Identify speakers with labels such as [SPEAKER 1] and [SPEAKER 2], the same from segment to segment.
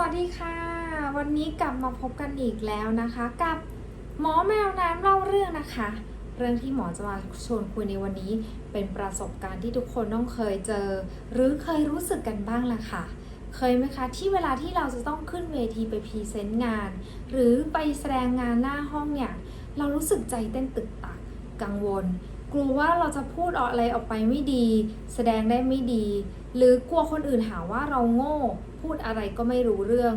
[SPEAKER 1] วัสดีค่ะ วันนี้กลับมาพบกันอีกแล้วนะคะ กับหมอแมวน้ำเล่าเรื่องนะคะ เรื่องที่หมอจะมาชวนคุยในวันนี้ เป็นประสบการณ์ที่ทุกคนต้องเคยเจอ หรือเคยรู้สึกกันบ้างละค่ะ เคยไหมคะที่เวลาที่เราจะต้องขึ้นเวทีไปพรีเซนต์งาน หรือไปแสดงงานหน้าห้องเนี่ยเรารู้สึกใจเต้นตึกตักกังวล กลัวว่าเราจะพูดอะไรออกไปไม่ดี แสดงได้ไม่ดี หรือกลัวคนอื่นหาว่าเราโง่ พูดอะไรก็ไม่รู้เรื่อง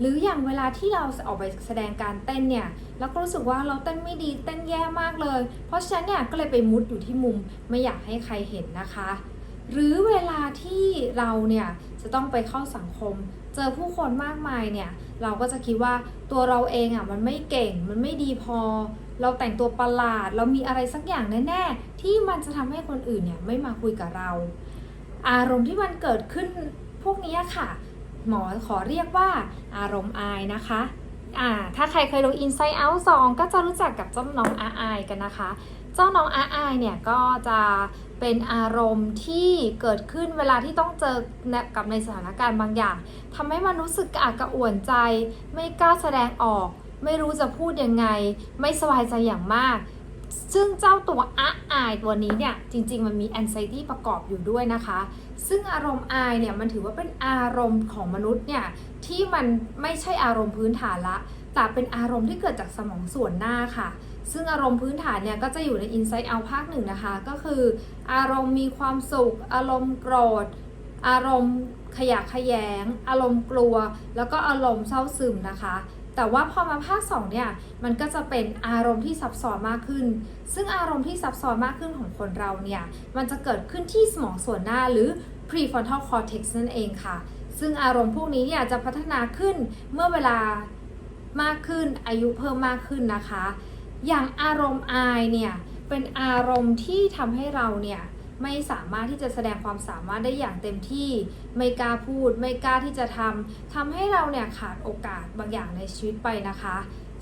[SPEAKER 1] หรืออย่างเวลาที่เราออกไปแสดงการเต้นเนี่ยเราก็รู้สึกว่าเราเต้นไม่ดีเต้นแย่มากเลย เพราะฉะนั้นเนี่ยก็เลยไปมุดอยู่ที่มุมไม่อยากให้ใครเห็นนะคะ หรือเวลาที่เราเนี่ยจะต้องไปเข้าสังคม เจอผู้คนมากมายเนี่ยเราก็จะคิดว่าตัวเราเองอะมันไม่เก่งมันไม่ดีพอ เราแต่งตัวประหลาด เรามีอะไรสักอย่างแน่ๆที่มันจะทำให้คนอื่นเนี่ยไม่มาคุยกับเรา อารมณ์ที่มันเกิดขึ้นพวกนี้ค่ะ หมอขอเรียกว่าอารมณ์อายนะคะอ่าถ้าใครเคยดู Inside Out 2 ก็จะรู้จักกับเจ้าน้องอาอายกันนะคะ เจ้าน้องอาอายเนี่ยก็จะเป็นอารมณ์ที่เกิดขึ้นเวลาที่ต้องเจอกับในสถานการณ์บางอย่างทำให้มันรู้สึกกระอักกระอ่วนใจ ไม่กล้าแสดงออก ไม่รู้จะพูดยังไง ไม่สบายใจอย่างมาก ซึ่งเจ้าตัวอาอายตัวนี้เนี่ยจริงๆมันมี anxiety ประกอบอยู่ด้วยนะคะ ซึ่งอารมณ์อายเนี่ยมันถือว่าเป็นอารมณ์ของมนุษย์เนี่ยที่มันไม่ใช่อารมณ์พื้นฐานละ แต่เป็นอารมณ์ที่เกิดจากสมองส่วนหน้าค่ะ ซึ่งอารมณ์พื้นฐานเนี่ยก็จะอยู่ใน Inside Out ภาคหนึ่งนะคะ ก็คือ อารมณ์มีความสุข อารมณ์โกรธ อารมณ์ขยะขยง อารมณ์กลัว แล้วก็อารมณ์เศร้าซึมนะคะ แต่ว่าพอมาภาค2เนี่ยมันก็จะเป็นอารมณ์ที่ซับซ้อนมากขึ้น ซึ่งอารมณ์ที่ซับซ้อนมากขึ้นของคนเราเนี่ยมันจะเกิดขึ้นที่สมองส่วนหน้าหรือ prefrontal cortex นั่นเองค่ะ ซึ่งอารมณ์พวกนี้เนี่ยจะพัฒนาขึ้นเมื่อเวลามากขึ้นอายุเพิ่มมากขึ้นนะคะ อย่างอารมณ์อายเนี่ยเป็นอารมณ์ที่ทำให้เราเนี่ย ไม่สามารถที่จะแสดงความสามารถได้อย่างเต็มที่ ไม่กล้าพูด ไม่กล้าที่จะทำทำให้เราเนี่ยขาดโอกาสบางอย่างในชีวิตไปนะคะ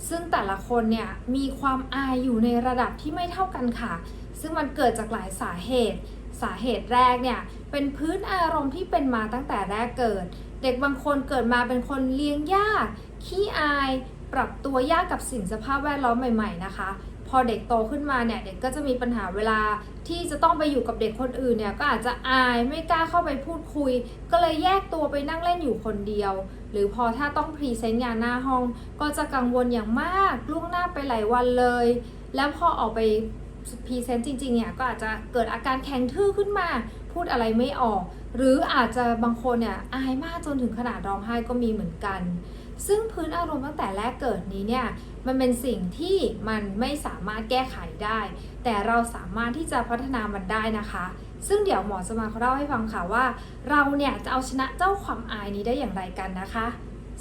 [SPEAKER 1] ซึ่งแต่ละคนเนี่ยมีความอายอยู่ในระดับที่ไม่เท่ากันค่ะ ซึ่งมันเกิดจากหลายสาเหตุ สาเหตุแรกเนี่ยเป็นพื้นอารมณ์ที่เป็นมาตั้งแต่แรกเกิด เด็กบางคนเกิดมาเป็นคนเลี้ยงยาก ขี้อาย ปรับตัวยากกับสิ่งสภาพแวดล้อมใหม่ ๆ นะคะ พอเด็กโตขึ้นมาเนี่ยเด็กก็จะมีปัญหาเวลาที่จะต้องไปอยู่กับเด็กคนอื่นเนี่ยก็อาจจะอายไม่กล้าเข้าไปพูดคุย ก็เลยแยกตัวไปนั่งเล่นอยู่คนเดียว หรือพอถ้าต้องพรีเซนต์งานหน้าห้อง ก็จะกังวลอย่างมากล่วงหน้าไปหลายวันเลย แล้วพอออกไปพรีเซนต์จริงๆเนี่ยก็อาจจะเกิดอาการแข็งทื่อขึ้นมาพูดอะไรไม่ออก หรืออาจจะบางคนเนี่ยอายมากจนถึงขนาดร้องไห้ก็มีเหมือนกัน ซึ่งพื้นอารมณ์ตั้งแต่แรกเกิดนี้เนี่ยมันเป็นสิ่งที่มันไม่สามารถแก้ไขได้ แต่เราสามารถที่จะพัฒนามันได้นะคะ ซึ่งเดี๋ยวหมอจะมาเล่าให้ฟังค่ะว่า เราเนี่ยจะเอาชนะเจ้าความอายนี้ได้อย่างไรกันนะคะ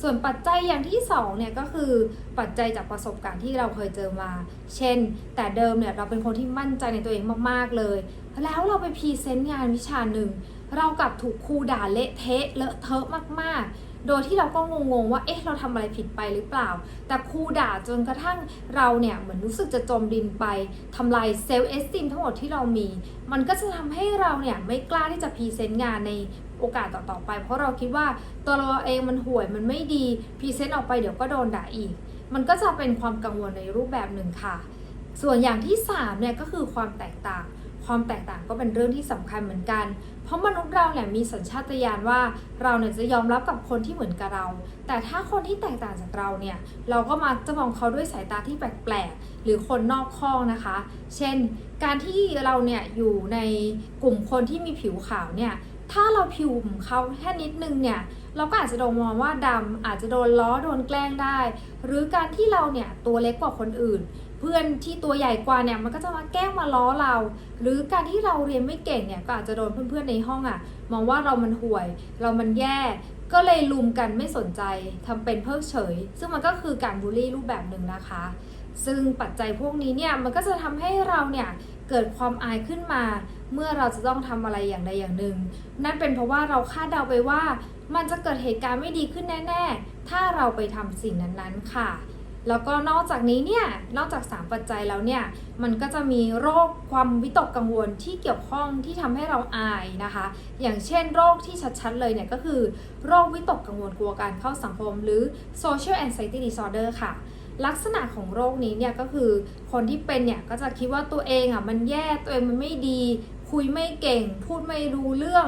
[SPEAKER 1] ส่วนปัจจัยอย่างที่สองเนี่ยก็คือปัจจัยจากประสบการณ์ที่เราเคยเจอมา เช่น แต่เดิมเนี่ยเราเป็นคนที่มั่นใจในตัวเองมากๆเลย แล้วเราไปพรีเซนต์งานวิชาหนึ่งเรากลับถูกครูด่าเละเทะเลอะเทอะมากๆ โดยที่เราก็งงๆว่าเอ๊ะเราทำอะไรผิดไปหรือเปล่า แต่ครูด่าจนกระทั่งเราเนี่ยเหมือนรู้สึกจะจมดินไปทำลายเซลล์เอสติมทั้งหมดที่เรามี มันก็จะทำให้เราเนี่ยไม่กล้าที่จะพรีเซนต์งานในโอกาสต่อๆไป เพราะเราคิดว่าตัวเราเองมันห่วยมันไม่ดีพรีเซนต์ออกไปเดี๋ยวก็โดนด่าอีก มันก็จะเป็นความกังวลในรูปแบบหนึ่งค่ะ ส่วนอย่างที่3เนี่ยก็คือความแตกต่าง ความแตกต่างก็เป็นเรื่องที่สำคัญเหมือนกัน เพราะมนุษย์เราเนี่ยมีสัญชาตญาณว่าเราเนี่ยจะยอมรับกับคนที่เหมือนกับเรา แต่ถ้าคนที่แตกต่างจากเราเนี่ยเราก็มักจะมองเขาด้วยสายตาที่แปลกๆหรือคนนอกข้องนะคะ เช่น การที่เราเนี่ยอยู่ในกลุ่มคนที่มีผิวขาวเนี่ยถ้าเราผิวเขาแค่นิดนึงเนี่ยเราก็อาจจะโดนมองว่าดำอาจจะโดนล้อโดนแกล้งได้ หรือการที่เราเนี่ยตัวเล็กกว่าคนอื่น เพื่อนที่ตัวใหญ่กว่าเนี่ยมันก็จะมาแกล้งมาล้อเรา หรือการที่เราเรียนไม่เก่งเนี่ยก็อาจจะโดนเพื่อนๆในห้องอะ่ะมองว่าเรามันห่วย เรามันแย่ก็เลยลุมกันไม่สนใจทำเป็นเพิกเฉย ซึ่งมันก็คือการบูลลี่รูปแบบหนึ่งนะคะ ซึ่งปัจจัยพวกนี้เนี่ยมันก็จะทำให้เราเนี่ยเกิดความอายขึ้นมา เมื่อเราจะต้องทำอะไรอย่างใดอย่างหนึ่ง นั่นเป็นเพราะว่าเราคาดเดาไปว่า มันจะเกิดเหตุการณ์ไม่ดีขึ้นแน่ ๆ ถ้าเราไปทำสิ่งนั้นๆค่ะ แล้วก็นอกจากนี้เนี่ย นอกจาก 3 ปัจจัยแล้วเนี่ย มันก็จะมีโรคความวิตกกังวลที่เกี่ยวข้องที่ทำให้เราอายนะคะ อย่างเช่นโรคที่ชัดๆเลยเนี่ยก็คือโรควิตกกังวลกลัวการเข้าสังคม หรือ social anxiety disorder ค่ะลักษณะของโรคนี้เนี่ยก็คือคนที่เป็นเนี่ยก็จะคิดว่าตัวเองอะมันแย่ตัวเองมันไม่ดี คุยไม่เก่ง พูดไม่รู้เรื่อง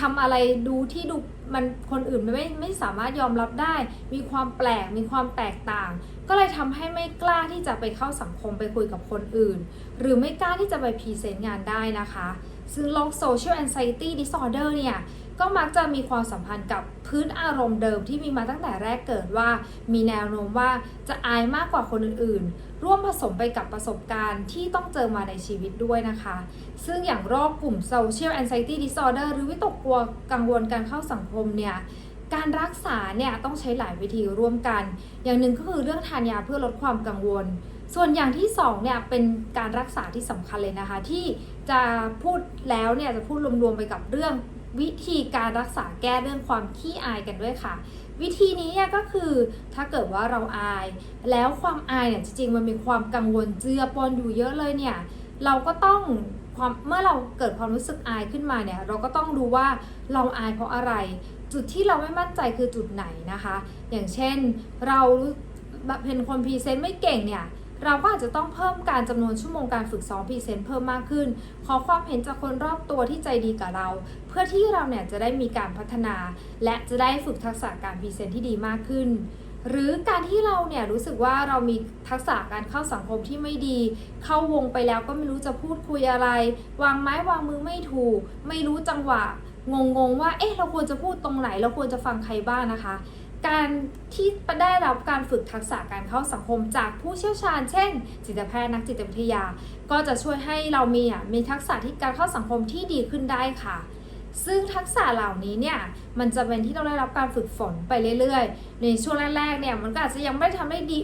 [SPEAKER 1] ทำอะไรดูที่ดูมันคนอื่นไม่ไม่สามารถยอมรับได้ มีความแปลกมีความแตกต่าง ก็เลยทำให้ไม่กล้าที่จะไปเข้าสังคมไปคุยกับคนอื่น หรือไม่กล้าที่จะไปพรีเซนต์งานได้นะคะ ซึ่งโรค social anxiety disorder เนี่ยก็มักจะมีความสัมพันธ์กับพื้นอารมณ์เดิมที่มีมาตั้งแต่แรกเกิดว่า มีแนวโน้มว่าจะอายมากกว่าคนอื่นๆ ร่วมผสมไปกับประสบการณ์ที่ต้องเจอมาในชีวิตด้วยนะคะ ซึ่งอย่างโรคกลุ่ม social anxiety disorder หรือวิตกกลัวกังวลการเข้าสังคมเนี่ย การรักษาเนี่ยต้องใช้หลายวิธีร่วมกัน อย่างหนึ่งก็คือเรื่องทานยาเพื่อลดความกังวล ส่วนอย่างที่สองเนี่ยเป็นการรักษาที่สำคัญเลยนะคะ ที่จะพูดแล้วเนี่ยจะพูดรวมๆไปกับเรื่องวิธีการรักษาแก้เรื่องความขี้อายกันด้วยค่ะ วิธีนี้เนี่ยก็คือถ้าเกิดว่าเราอาย แล้วความอายเนี่ยจริงๆมันมีความกังวลเจือปนอยู่เยอะเลยเนี่ยเราก็ต้องความเมื่อเราเกิดความรู้สึกอายขึ้นมาเนี่ยเราก็ต้องดูว่าเราอายเพราะอะไร จุดที่เราไม่มั่นใจคือจุดไหนนะคะ อย่างเช่นเราแบบเป็นคนพรีเซนต์ไม่เก่งเนี่ยเราก็อาจจะต้องเพิ่มการจำนวนชั่วโมงการฝึกซ้อมพรีเซนต์เพิ่มมากขึ้น ขอความเห็นจากคนรอบตัวที่ใจดีกับเรา เพื่อที่เราเนี่ยจะได้มีการพัฒนา และจะได้ฝึกทักษะการพรีเซนต์ที่ดีมากขึ้น หรือการที่เราเนี่ยรู้สึกว่าเรามีทักษะการเข้าสังคมที่ไม่ดี เข้าวงไปแล้วก็ไม่รู้จะพูดคุยอะไร วางไม้วางมือไม่ถูก ไม่รู้จังหวะ งงๆว่า เอ๊ะ เราควรจะพูดตรงไหน เราควรจะฟังใครบ้างนะคะ การที่ได้รับการฝึกทักษะการเข้าสังคมจากผู้เชี่ยวชาญ เช่น จิตแพทย์นักจิตวิทยา ก็จะช่วยให้เรามีอะมีทักษะที่การเข้าสังคมที่ดีขึ้นได้ค่ะ ซึ่งทักษะเหล่านี้เนี่ย มันจะเป็นที่เราได้รับการฝึกฝนไปเรื่อยๆ ในช่วงแรกๆ เนี่ย มันก็อาจจะยังไม่ได้ทำได้ดี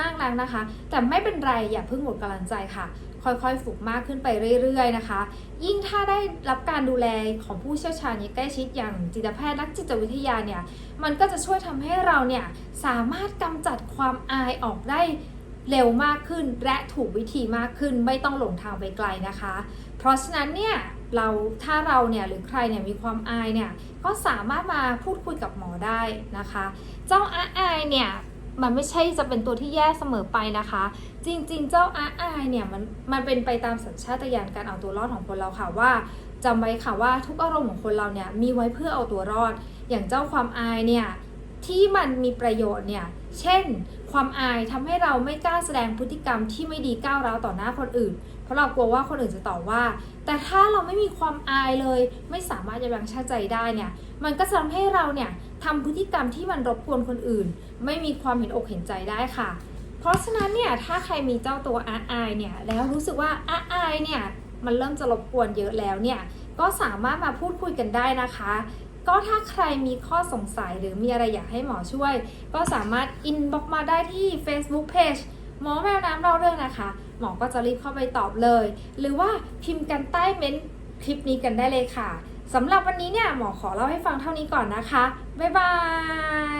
[SPEAKER 1] มากนักนะคะ แต่ไม่เป็นไร อย่าเพิ่งหมดกำลังใจค่ะ ค่อยๆ ฝึกมากขึ้นไปเรื่อยๆนะคะ ยิ่งถ้าได้รับการดูแลของผู้เชี่ยวชาญอย่างใกล้ชิดอย่างจิตแพทย์นักจิตวิทยาเนี่ยมันก็จะช่วยทำให้เราเนี่ยสามารถกำจัดความอายออกได้เร็วมากขึ้นและถูกวิธีมากขึ้นไม่ต้องหลงทางไปไกลนะคะ เพราะฉะนั้นเนี่ยเราถ้าเราเนี่ยหรือใครเนี่ยมีความอายเนี่ยก็สามารถมาพูดคุยกับหมอได้นะคะ เจ้าอาอายเนี่ย มันไม่ใช่จะเป็นตัวที่แย่เสมอไปนะคะ จริงๆ เจ้าอาอายเนี่ยมันมันเป็นไปตามสัญชาตญาณการเอาตัวรอดของคนเราค่ะว่าจำไว้ค่ะว่าทุกอารมณ์ของคนเราเนี่ยมีไว้เพื่อเอาตัวรอด อย่างเจ้าความอายเนี่ยที่มันมีประโยชน์เนี่ย เช่น ความอายทำให้เราไม่กล้าแสดงพฤติกรรมที่ไม่ดีก้าวร้าวต่อหน้าคนอื่น เพราะเรากลัวว่าคนอื่นจะต่อว่า แต่ถ้าเราไม่มีความอายเลย ไม่สามารถจะยั้งชั่งใจได้เนี่ย มันก็จะทำให้เราเนี่ย ทำพฤติกรรมที่มันรบกวนคนอื่น ไม่มีความเห็นอกเห็นใจได้ค่ะ เพราะฉะนั้นเนี่ยถ้าใครมีเจ้าตัวอาอายเนี่ยแล้วรู้สึกว่าอาอายเนี่ยมันเริ่มจะรบกวนเยอะแล้วเนี่ยก็สามารถมาพูดคุยกันได้นะคะ ก็ถ้าใครมีข้อสงสัยหรือมีอะไรอยากให้หมอช่วย ก็สามารถอินบ็อกมาได้ที่ Facebook Page หมอแมวน้ำเล่าเรื่องนะคะ หมอก็จะรีบเข้าไปตอบเลย หรือว่าพิมพ์กันใต้เม้นต์คลิปนี้กันได้เลยค่ะ สำหรับวันนี้เนี่ยหมอขอเล่าให้ฟังเท่านี้ก่อนนะคะ บ๊ายบาย